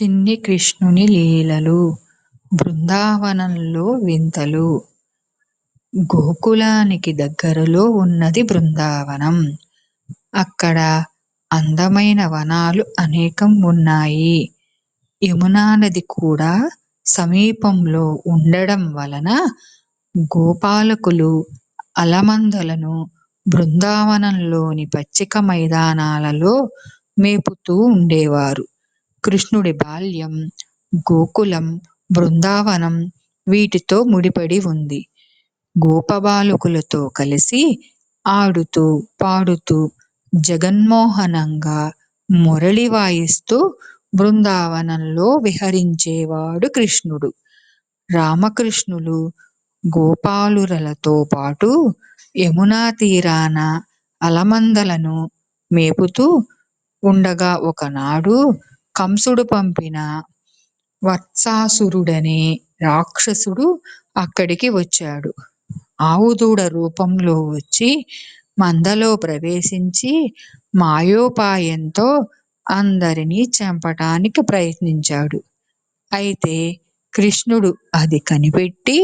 చిన్ని కృష్ణుని లీలలు బృందావనంలో వింతలు గోకులానికి దగ్గరలో ఉన్నది బృందావనం. అక్కడ అందమైన వనాలు అనేకం ఉన్నాయి. యమునా నది కూడా సమీపంలో ఉండడం వలన గోపాలకులు అలమందలను బృందావనంలోని పచ్చిక మైదానాలలో మేపుతూ ఉండేవారు. కృష్ణుడి బాల్యం, గోకులం, బృందావనం వీటితో ముడిపడి ఉంది. గోపబాలకులతో కలిసి ఆడుతూ పాడుతూ జగన్మోహనంగా మురళి వాయిస్తూ బృందావనంలో విహరించేవాడు కృష్ణుడు. రామకృష్ణులు గోపాలురలతో పాటు యమునా తీరాన అలమందలను మేపుతూ ఉండగా ఒకనాడు కంసుడు పంపిన వత్సాసురుడనే రాక్షసుడు అక్కడికి వచ్చాడు. ఆవుదూడ రూపంలో వచ్చి మందలో ప్రవేశించి మాయోపాయంతో అందరినీ చంపటానికి ప్రయత్నించాడు. అయితే కృష్ణుడు అది కనిపెట్టి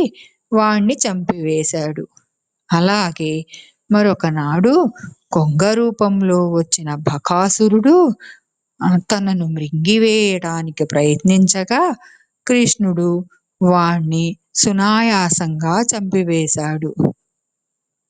వాణ్ణి చంపివేశాడు. అలాగే మరొకనాడు కొంగ రూపంలో వచ్చిన బకాసురుడు తనను మృంగివేయటానికి ప్రయత్నించగా కృష్ణుడు వాణ్ణి సునాయాసంగా చంపివేశాడు.